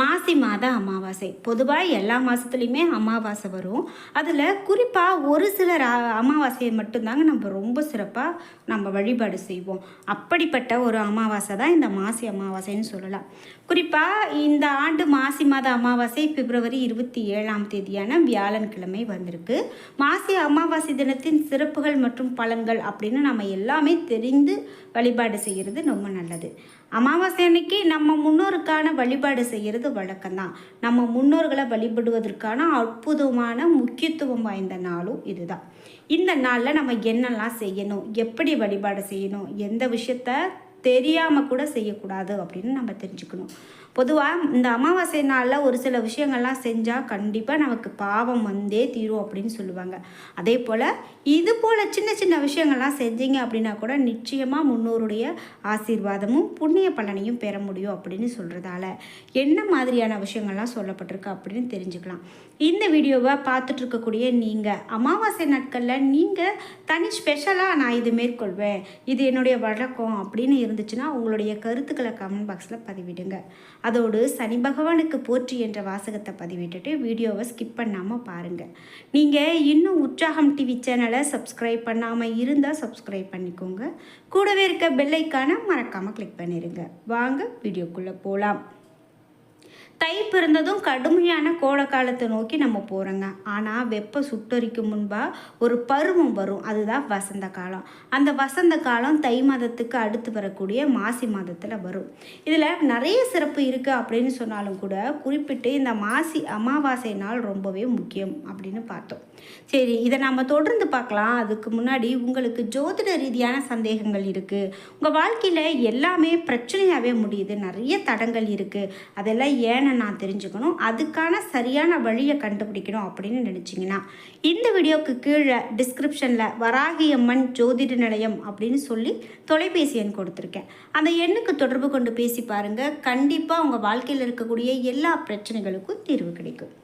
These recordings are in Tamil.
மாசி மாத அமாவாசை. பொதுவாக எல்லா மாதத்துலேயுமே அமாவாசை வரும். அதில் குறிப்பாக ஒரு சில அமாவாசையை மட்டும்தாங்க நம்ம ரொம்ப சிறப்பாக நம்ம வழிபாடு செய்வோம். அப்படிப்பட்ட ஒரு அமாவாசை தான் இந்த மாசி அமாவாசைன்னு சொல்லலாம். குறிப்பாக இந்த ஆண்டு மாசி மாத அமாவாசை பிப்ரவரி இருபத்தி ஏழாம் தேதியான வியாழன்கிழமை வந்திருக்கு. மாசி அமாவாசை தினத்தின் சிறப்புகள் மற்றும் பலன்கள் அப்படின்னு நம்ம எல்லாமே தெரிந்து வழிபாடு செய்கிறது ரொம்ப நல்லது. அமாவாசை அன்னைக்கு நம்ம முன்னோருக்கான வழிபாடு செய்கிறது வழக்கம்தான். நம்ம முன்னோர்களை வழிபடுவதற்கான அற்புதமான முக்கியத்துவம் வாய்ந்த நாளும் இதுதான். இந்த நாளில் நம்ம என்னெல்லாம் செய்யணும்? எப்படி வழிபாடு செய்யணும்? எந்த விஷயத்த தெரியாமல் கூட செய்யக்கூடாது அப்படின்னு நம்ம தெரிஞ்சுக்கணும். பொதுவாக இந்த அமாவாசை நாளில் ஒரு சில விஷயங்கள்லாம் செஞ்சால் கண்டிப்பாக நமக்கு பாவம் வந்தே தீரும் அப்படின்னு சொல்லுவாங்க. அதே போல் இது போல் சின்ன சின்ன விஷயங்கள்லாம் செஞ்சீங்க அப்படின்னா கூட நிச்சயமாக முன்னோருடைய ஆசீர்வாதமும் புண்ணிய பலனையும் பெற முடியும் அப்படின்னு சொல்கிறதால என்ன மாதிரியான விஷயங்கள்லாம் சொல்லப்பட்டிருக்கு அப்படின்னு தெரிஞ்சுக்கலாம். இந்த வீடியோவை பார்த்துட்ருக்கக்கூடிய நீங்கள் அமாவாசை நாட்களில் நீங்கள் தனி ஸ்பெஷலாக நான் இது மேற்கொள்வேன். இது என்னுடைய வழக்கம் அப்படின்னு இருந்துச்சுன்னா உங்களுடைய கருத்துக்களை கமெண்ட் பாக்ஸில் பதிவிடுங்க. அதோடு சனி பகவானுக்கு போற்றி என்ற வாசகத்தை பதிவிட்டுட்டு வீடியோவை ஸ்கிப் பண்ணாமல் பாருங்கள் நீங்கள் இன்னும் உற்சாகம் டிவி சேனலை சப்ஸ்கிரைப் பண்ணாமல் இருந்தால் சப்ஸ்கிரைப் பண்ணிக்கோங்க. கூடவே இருக்க பெல்லைக்கான மறக்காமல் கிளிக் பண்ணிடுங்க வாங்க வீடியோக்குள்ளே போகலாம் தை பிறந்ததும் கடுமையான கோடை காலத்தை நோக்கி நம்ம போகிறோங்க ஆனால் வெப்ப சுட்டரிக்கும் முன்பாக ஒரு பருவம் வரும். அதுதான் வசந்த காலம். அந்த வசந்த காலம் தை மாதத்துக்கு அடுத்து வரக்கூடிய மாசி மாதத்தில் வரும். இதில் நிறைய சிறப்பு இருக்குது அப்படின்னு சொன்னாலும் கூட குறிப்பிட்டு இந்த மாசி அமாவாசை நாள் ரொம்பவே முக்கியம் அப்படின்னு பார்த்தோம். சரி இதை நம்ம தொடர்ந்து பார்க்கலாம். அதுக்கு முன்னாடி உங்களுக்கு ஜோதிட ரீதியான சந்தேகங்கள் இருக்குது உங்கள் வாழ்க்கையில் எல்லாமே பிரச்சனையாகவே முடியுது. நிறைய தடங்கள் இருக்குது அதெல்லாம் ஏன்னு நான் தெரிஞ்சுக்கணும். அதுக்கான சரியான வழியை கண்டுபிடிக்கணும் அப்படின்னு நினச்சிங்கன்னா இந்த வீடியோக்கு கீழே டிஸ்கிரிப்ஷனில் வராகியம்மன் ஜோதிட நிலையம் அப்படின்னு சொல்லி தொலைபேசி எண் கொடுத்துருக்கேன். அந்த எண்ணுக்கு தொடர்பு கொண்டு பேசி பாருங்கள் கண்டிப்பாக உங்கள் வாழ்க்கையில் இருக்கக்கூடிய எல்லா பிரச்சனைகளுக்கும் தீர்வு கிடைக்கும்.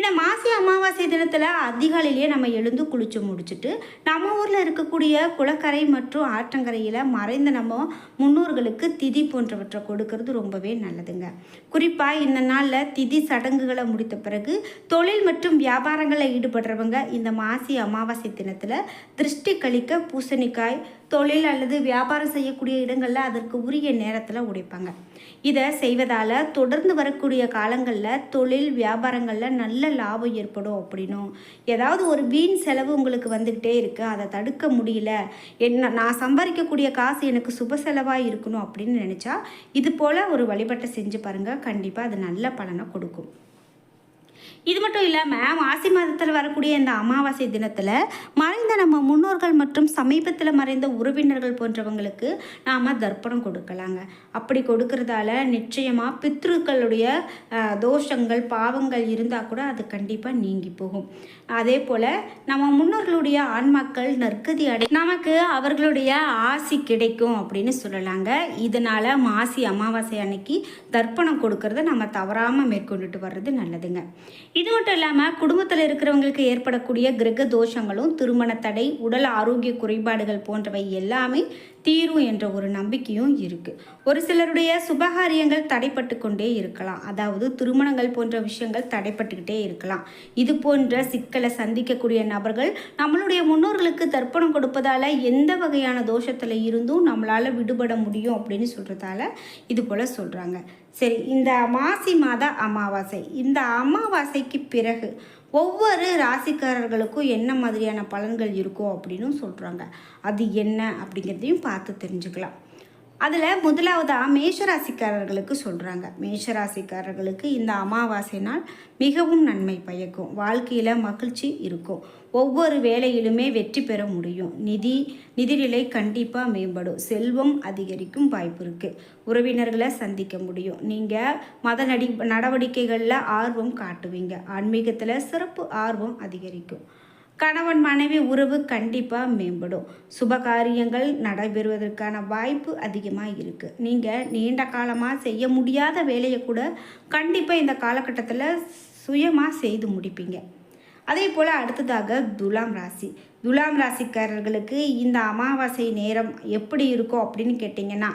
ஏன்னா மாசி அமாவாசை தினத்தில் அதிகாலையிலேயே நம்ம எழுந்து குளிச்சு முடிச்சுட்டு நம்ம ஊரில் இருக்கக்கூடிய குளக்கரை மற்றும் ஆற்றங்கரையில் மறைந்த நம்ம முன்னோர்களுக்கு திதி போன்றவற்றை கொடுக்கறது ரொம்பவே நல்லதுங்க. குறிப்பாக இந்த நாளில் திதி சடங்குகளை முடித்த பிறகு தொழில் மற்றும் வியாபாரங்களில் ஈடுபடுறவங்க இந்த மாசி அமாவாசை தினத்தில் திருஷ்டி கழிக்க பூசணிக்காய் தொழில் அல்லது வியாபாரம் செய்யக்கூடிய இடங்களில் அதற்கு உரிய நேரத்தில் உடைப்பாங்க. இதை செய்வதால் தொடர்ந்து வரக்கூடிய காலங்களில் தொழில் வியாபாரங்களில் நல்ல லாபம் ஏற்படும் அப்படின்னும். ஏதாவது ஒரு வீண் செலவு உங்களுக்கு வந்துக்கிட்டே இருக்குது அதை தடுக்க முடியல. என்ன நான் சம்பாதிக்கக்கூடிய காசு எனக்கு சுப செலவாக இருக்கணும் அப்படின்னு நினச்சா இது போல் ஒரு வழிபாட்டை செஞ்சு பாருங்கள் கண்டிப்பாக அது நல்ல பலனை கொடுக்கும். இது மட்டும் இல்லாமல் மாசி மாதத்தில் வரக்கூடிய இந்த அமாவாசை தினத்தில் மறைந்த நம்ம முன்னோர்கள் மற்றும் சமீபத்தில் மறைந்த உறவினர்கள் போன்றவங்களுக்கு நாம் தர்ப்பணம் கொடுக்கலாங்க. அப்படி கொடுக்கறதால நிச்சயமாக பித்ருக்களுடைய தோஷங்கள் பாவங்கள் இருந்தால் கூட அது கண்டிப்பாக நீங்கி போகும். அதே போல் நம்ம முன்னோர்களுடைய ஆன்மாக்கள் நற்கதி அடை நமக்கு அவர்களுடைய ஆசி கிடைக்கும் அப்படின்னு சொல்லலாங்க. இதனால் மாசி அமாவாசை அன்னைக்கு தர்ப்பணம் கொடுக்கறத நம்ம தவறாமல் மேற்கொண்டுட்டு வர்றது நல்லதுங்க. இது மட்டும் இல்லாமல் குடும்பத்தில் இருக்கிறவங்களுக்கு ஏற்படக்கூடிய கிரக தோஷங்களும் திருமண தடை உடல் ஆரோக்கிய குறைபாடுகள் போன்றவை எல்லாமே தீரும் என்ற ஒரு நம்பிக்கையும் இருக்குது ஒரு சிலருடைய சுபகாரியங்கள் தடைப்பட்டு கொண்டே இருக்கலாம். அதாவது திருமணங்கள் போன்ற விஷயங்கள் தடைப்பட்டுக்கிட்டே இருக்கலாம். இது போன்ற சிக்கலை சந்திக்கக்கூடிய நபர்கள் நம்மளுடைய முன்னோர்களுக்கு தர்ப்பணம் கொடுப்பதால் எந்த வகையான தோஷத்தில் இருந்தும் நம்மளால் விடுபட முடியும் அப்படின்னு சொல்கிறதால இது போல் சொல்கிறாங்க சரி இந்த மாசி மாத அமாவாசை. இந்த அமாவாசைக்கு பிறகு ஒவ்வொரு ராசிக்காரர்களுக்கும் என்ன மாதிரியான பலன்கள் இருக்கும் அப்படின்னு சொல்கிறாங்க அது என்ன அப்படிங்கிறதையும் பார்த்து தெரிஞ்சுக்கலாம். அதில் முதலாவதாக மேஷராசிக்காரர்களுக்கு சொல்கிறாங்க மேஷராசிக்காரர்களுக்கு இந்த அமாவாசை நாள் மிகவும் நன்மை பயக்கும். வாழ்க்கையில் மகிழ்ச்சி இருக்கும். ஒவ்வொரு வேலையிலுமே வெற்றி பெற முடியும். நிதி நிதிநிலை கண்டிப்பாக மேம்படும். செல்வம் அதிகரிக்கும் வாய்ப்பு இருக்குது உறவினர்களை சந்திக்க முடியும். நீங்கள் மத நடி நடவடிக்கைகளில் ஆர்வம் காட்டுவீங்க. ஆன்மீகத்தில் சிறப்பு ஆர்வம் அதிகரிக்கும். கணவன் மனைவி உறவு கண்டிப்பாக மேம்படும். சுப காரியங்கள் நடைபெறுவதற்கான வாய்ப்பு அதிகமாக இருக்குது நீங்கள் நீண்ட காலமாக செய்ய முடியாத வேலையை கூட கண்டிப்பாக இந்த காலகட்டத்தில் சுயமாக செய்து முடிப்பீங்க. அதே போல் அடுத்ததாக துலாம் ராசி. துலாம் ராசிக்காரர்களுக்கு இந்த அமாவாசை நேரம் எப்படி இருக்கும் அப்படின்னு கேட்டிங்கன்னா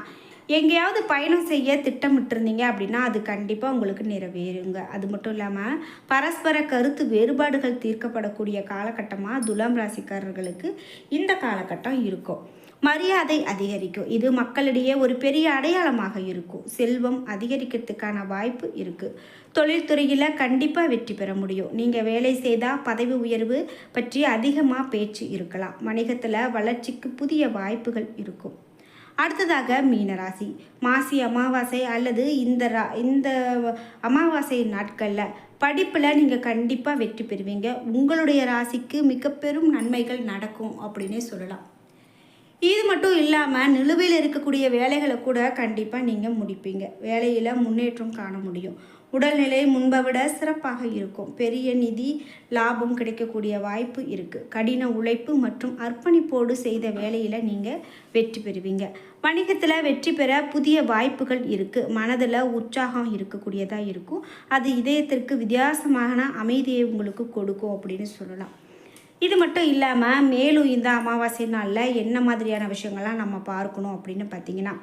எங்கேயாவது பயணம் செய்ய திட்டமிட்டிருந்தீங்க அப்படின்னா அது கண்டிப்பாக உங்களுக்கு நிறைவேறுங்க. அது மட்டும் இல்லாமல் பரஸ்பர கருத்து வேறுபாடுகள் தீர்க்கப்படக்கூடிய காலகட்டமாக துலாம் ராசிக்காரர்களுக்கு இந்த காலகட்டம் இருக்கும். மரியாதை அதிகரிக்கும். இது மக்களிடையே ஒரு பெரிய அடையாளமாக இருக்கும். செல்வம் அதிகரிக்கிறதுக்கான வாய்ப்பு இருக்குது தொழில்துறையில் கண்டிப்பாக வெற்றி பெற முடியும். நீங்கள் வேலை செய்தால் பதவி உயர்வு பற்றி அதிகமாக பேச்சு இருக்கலாம். வணிகத்தில் வளர்ச்சிக்கு புதிய வாய்ப்புகள் இருக்கும். அடுத்ததாக மீனராசி. மாசி அமாவாசை அல்லது இந்த ரா இந்த அமாவாசை நாட்களில் படிப்பில் நீங்கள் கண்டிப்பாக வெற்றி பெறுவீங்க. உங்களுடைய ராசிக்கு மிக பெரும் நன்மைகள் நடக்கும் அப்படின்னே சொல்லலாம். இது மட்டும் இல்லாமல் நிலுவையில் இருக்கக்கூடிய வேலைகளை கூட கண்டிப்பாக நீங்கள் முடிப்பீங்க. வேலையில் முன்னேற்றம் காண முடியும். உடல்நிலை முன்பை விட சிறப்பாக இருக்கும். பெரிய நிதி லாபம் கிடைக்கக்கூடிய வாய்ப்பு இருக்குது கடின உழைப்பு மற்றும் அர்ப்பணிப்போடு செய்த வேலையில் நீங்கள் வெற்றி பெறுவீங்க. வணிகத்தில் வெற்றி பெற புதிய வாய்ப்புகள் இருக்குது மனதில் உற்சாகம் இருக்கக்கூடியதாக இருக்கும். அது இதயத்திற்கு வித்தியாசமான அமைதியை உங்களுக்கு கொடுக்கும் அப்படின்னு சொல்லலாம். இது மட்டும் இல்லாமல் மேலும் இந்த அமாவாசை நாளில் என்ன மாதிரியான விஷயங்கள்லாம் நம்ம பார்க்கணும் அப்படின்னு பார்த்தீங்கன்னா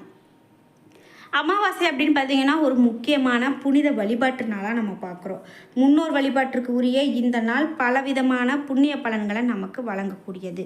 அமாவாசை அப்படின்னு பார்த்தீங்கன்னா ஒரு முக்கியமான புனித வழிபாட்டு நாளாக நம்ம பார்க்குறோம். முன்னோர் வழிபாட்டிற்கு உரிய இந்த நாள் பலவிதமான புண்ணிய பலன்களை நமக்கு வழங்கக்கூடியது.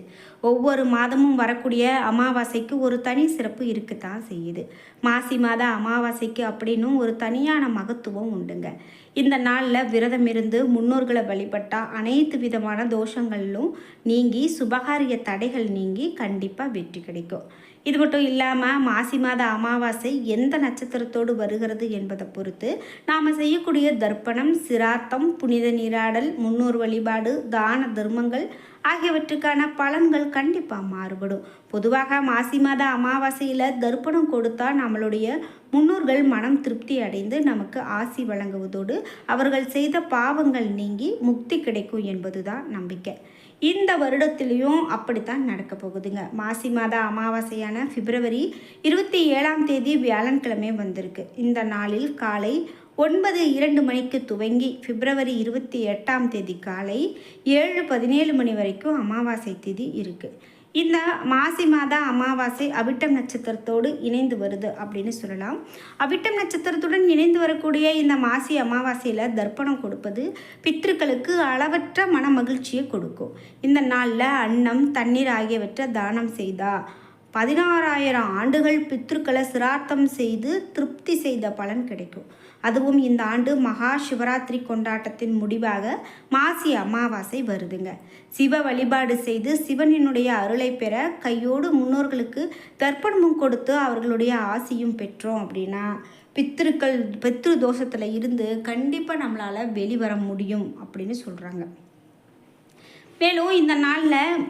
ஒவ்வொரு மாதமும் வரக்கூடிய அமாவாசைக்கு ஒரு தனி சிறப்பு இருக்குத்தான் செய்யுது. மாசி மாத அமாவாசைக்கு அப்படின்னும் ஒரு தனியான மகத்துவம் உண்டுங்க. இந்த நாளில் விரதம் இருந்து முன்னோர்களை வழிபட்டால் அனைத்து விதமான தோஷங்களிலும் நீங்கி சுபகாரிய தடைகள் நீங்கி கண்டிப்பாக வெற்றி கிடைக்கும். இது மட்டும் இல்லாமல் மாசி மாத அமாவாசை எந்த நட்சத்திரத்தோடு வருகிறது என்பதை பொறுத்து நாம் செய்யக்கூடிய தர்ப்பணம் சிராத்தம் புனித நீராடல் முன்னோர் வழிபாடு தான தர்மங்கள் ஆகியவற்றுக்கான பலன்கள் கண்டிப்பாக மாறுபடும். பொதுவாக மாசி மாத அமாவாசையில் தர்ப்பணம் கொடுத்தா நம்மளுடைய முன்னோர்கள் மனம் திருப்தி அடைந்து நமக்கு ஆசி வழங்குவதோடு அவர்கள் செய்த பாவங்கள் நீங்கி முக்தி கிடைக்கும் என்பதுதான் நம்பிக்கை. இந்த வருடத்திலையும் அப்படித்தான் நடக்க போகுதுங்க. மாசி மாத அமாவாசையான பிப்ரவரி இருபத்தி ஏழாம் தேதி வியாழன்கிழமை வந்திருக்கு. இந்த நாளில் காலை ஒன்பது இரண்டு மணிக்கு துவங்கி பிப்ரவரி இருபத்தி எட்டாம் தேதி காலை ஏழு பதினேழு மணி வரைக்கும் அமாவாசை திதி இருக்குது இந்த மாசி மாத அமாவாசை அவிட்டம் நட்சத்திரத்தோடு இணைந்து வருது அப்படின்னு சொல்லலாம். அவிட்டம் நட்சத்திரத்துடன் இணைந்து வரக்கூடிய இந்த மாசி அமாவாசையில் தர்ப்பணம் கொடுப்பது பித்ருக்களுக்கு அளவற்ற மன மகிழ்ச்சியை கொடுக்கும். இந்த நாளில் அன்னம் தண்ணீர் ஆகியவற்றை தானம் செய்தா பதினாறாயிரம் ஆண்டுகள் பித்ருக்களை சிரார்த்தம் செய்து திருப்தி செய்த பலன் கிடைக்கும். அதுவும் இந்த ஆண்டு மகா சிவராத்திரி கொண்டாட்டத்தின் முடிவாக மாசி அமாவாசை வருதுங்க. சிவ வழிபாடு செய்து சிவனினுடைய அருளை பெற கையோடு முன்னோர்களுக்கு தர்ப்பணமும் கொடுத்து அவர்களுடைய ஆசியும் பெற்றோம் அப்படின்னா பித்திருக்கள் பித்ரு தோஷத்தில் இருந்து கண்டிப்பாக நம்மளால் வெளிவர முடியும் அப்படின்னு சொல்கிறாங்க மேலும் இந்த நாளில்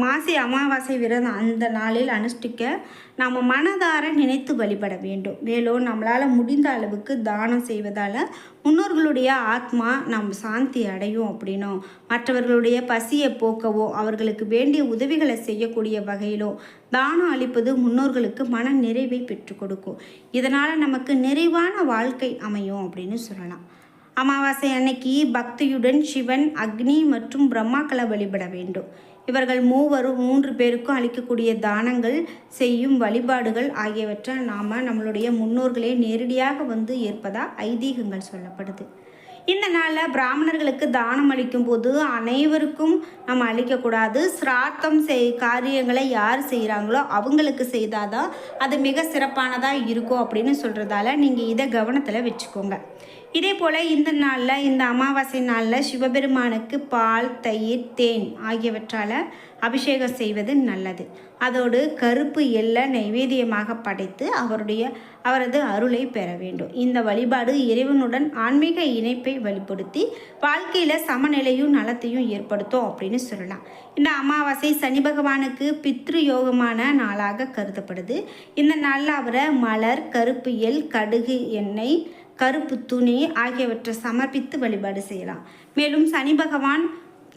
மாசி அமாவாசை விரதம் அந்த நாளில் அனுஷ்டிக்க நாம் மனதார நினைத்து வழிபட வேண்டும். மேலும் நம்மளால் முடிந்த அளவுக்கு தானம் செய்வதால் முன்னோர்களுடைய ஆத்மா நம் சாந்தி அடையும் அப்படின்னும். மற்றவர்களுடைய பசியை போக்கவோ அவர்களுக்கு வேண்டிய உதவிகளை செய்யக்கூடிய வகையிலோ தானம் அளிப்பது முன்னோர்களுக்கு மன நிறைவை பெற்று கொடுக்கும். இதனால் நமக்கு நிறைவான வாழ்க்கை அமையும் அப்படின்னு சொல்லலாம். அமாவாசை அன்னைக்கு பக்தியுடன் சிவன் அக்னி மற்றும் பிரம்மாக்களை வழிபட வேண்டும். இவர்கள் மூவரும் மூன்று பேருக்கும் அளிக்கக்கூடிய தானங்கள் செய்யும் வழிபாடுகள் ஆகியவற்றை நாம் நம்மளுடைய முன்னோர்களே நேரடியாக வந்து ஏற்பதா ஐதீகங்கள் சொல்லப்படுது. இந்த நாளில் பிராமணர்களுக்கு தானம் அளிக்கும் போது அனைவருக்கும் நம்ம அளிக்கக்கூடாது. சிராத்தம் செய் காரியங்களை யார் செய்கிறாங்களோ அவங்களுக்கு செய்தாதான் அது மிக சிறப்பானதாக இருக்கும் அப்படின்னு சொல்கிறதால நீங்கள் இதை கவனத்தில் வச்சுக்கோங்க. இதே போல் இந்த நாளில் இந்த அமாவாசை நாளில் சிவபெருமானுக்கு பால் தயிர் தேன் ஆகியவற்றால் அபிஷேகம் செய்வது நல்லது. அதோடு கருப்பு எல்லை நைவேத்தியமாக படைத்து அவருடைய அவரது அருளை பெற வேண்டும். இந்த வழிபாடு இறைவனுடன் ஆன்மீக இணைப்பை வழிபடுத்தி வாழ்க்கையில் சமநிலையும் நலத்தையும் ஏற்படுத்தும் அப்படின்னு சொல்லலாம். இந்த அமாவாசை சனி பகவானுக்கு பித்ரு யோகமான நாளாக கருதப்படுது. இந்த நாளில் அவரை மலர் கருப்பு எல் கடுகு எண்ணெய் கருப்பு துணி ஆகியவற்றை சமர்ப்பித்து வழிபாடு செய்யலாம். மேலும் சனி பகவான்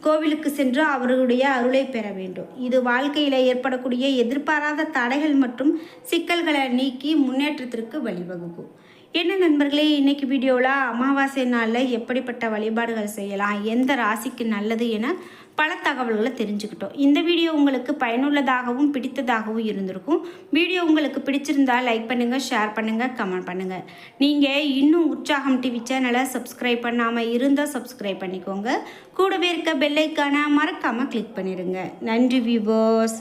கோவிலுக்கு சென்று அவர்களுடைய அருளை பெற வேண்டும். இது வாழ்க்கையில் ஏற்படக்கூடிய எதிர்பாராத தடைகள் மற்றும் சிக்கல்களை நீக்கி முன்னேற்றத்திற்கு வழிவகுக்கும். என்ன நண்பர்களே இன்றைக்கி வீடியோவில் அமாவாசை நாளில் எப்படிப்பட்ட வழிபாடுகள் செய்யலாம் எந்த ராசிக்கு நல்லது என பல தகவல்களை தெரிஞ்சுக்கிட்டோம். இந்த வீடியோ உங்களுக்கு பயனுள்ளதாகவும் பிடித்ததாகவும் இருந்திருக்கும். வீடியோ உங்களுக்கு பிடிச்சிருந்தால் லைக் பண்ணுங்கள் ஷேர் பண்ணுங்கள் கமெண்ட் பண்ணுங்கள் நீங்கள் இன்னும் உற்சாகம் டிவி சேனலை சப்ஸ்கிரைப் பண்ணாமல் இருந்தால் சப்ஸ்கிரைப் பண்ணிக்கோங்க. கூடவே இருக்க பெல்லைக்கான மறக்காமல் கிளிக் பண்ணிடுங்க நன்றி வியூவர்ஸ்